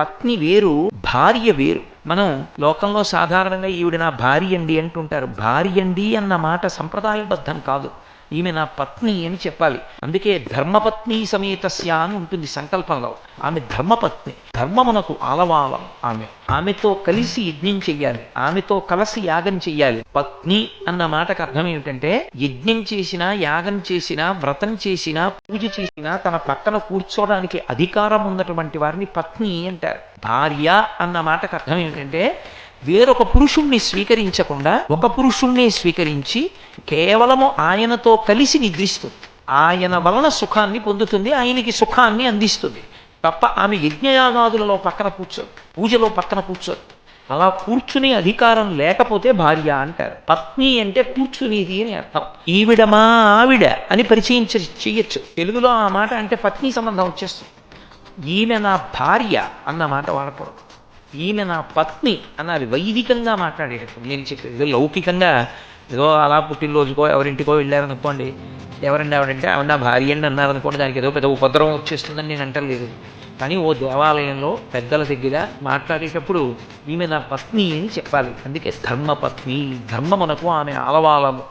పత్ని వేరు భార్య వేరు. మనం లోకంలో సాధారణంగా ఈవిడ నా భార్య అండి అంటుంటారు. భార్య అండి అన్న మాట సంప్రదాయబద్ధం కాదు. ఈమె నా పత్ని అని చెప్పాలి. అందుకే ధర్మపత్ని సమేతస్య అని ఉంటుంది సంకల్పంలో. ఆమె ధర్మపత్ని ధర్మమునకు ఆలవాలం ఆమె. ఆమెతో కలిసి యజ్ఞం చెయ్యాలి. ఆమెతో కలిసి యాగం చెయ్యాలి. పత్ని అన్న మాటకు అర్థం ఏమిటంటే యజ్ఞం చేసినా యాగం చేసినా వ్రతం చేసినా పూజ చేసినా తన పక్కన కూర్చోవడానికి అధికారం ఉన్నటువంటి వారిని పత్ని అంటారు. భార్య అన్న మాటకు అర్థం ఏమిటంటే వేరొక పురుషుణ్ణి స్వీకరించకుండా ఒక పురుషుణ్ణి స్వీకరించి కేవలము ఆయనతో కలిసి నిద్రిస్తుంది. ఆయన వలన సుఖాన్ని పొందుతుంది ఆయనకి సుఖాన్ని అందిస్తుంది. తప్ప ఆమె యజ్ఞయాగాదులలో పక్కన కూర్చోదు పూజలో పక్కన కూర్చోదు. అలా కూర్చునే అధికారం లేకపోతే భార్య అంటారు. పత్ని అంటే కూర్చునేది అని అర్థం. ఈవిడ మా ఆవిడ అని పరిచయం చేయొచ్చు చెయ్యొచ్చు. తెలుగులో ఆ మాట అంటే పత్ని సంబంధం వచ్చేస్తుంది. ఈయన నా భార్య అన్న మాట వాడకూడదు. ఈయన నా పత్ని అన్నది వైదికంగా మాట్లాడేటప్పుడు నేను చెప్పేది లౌకికంగా ఏదో అలా పుట్టినరోజుకో ఎవరింటికో వెళ్ళారనుకోండి ఎవరండి ఆవిడంటే ఆవిడ నా భార్య అండి అన్నారనుకోండి దానికి ఏదో పెద్ద ఉపద్రవం వచ్చేస్తుందని నేను అంటలేదు. కానీ ఓ దేవాలయంలో పెద్దల దగ్గర మాట్లాడేటప్పుడు ఈమె నా పత్ని అని చెప్పాలి. అందుకే ధర్మపత్ని ధర్మమునకు ఆమె ఆలవాలము.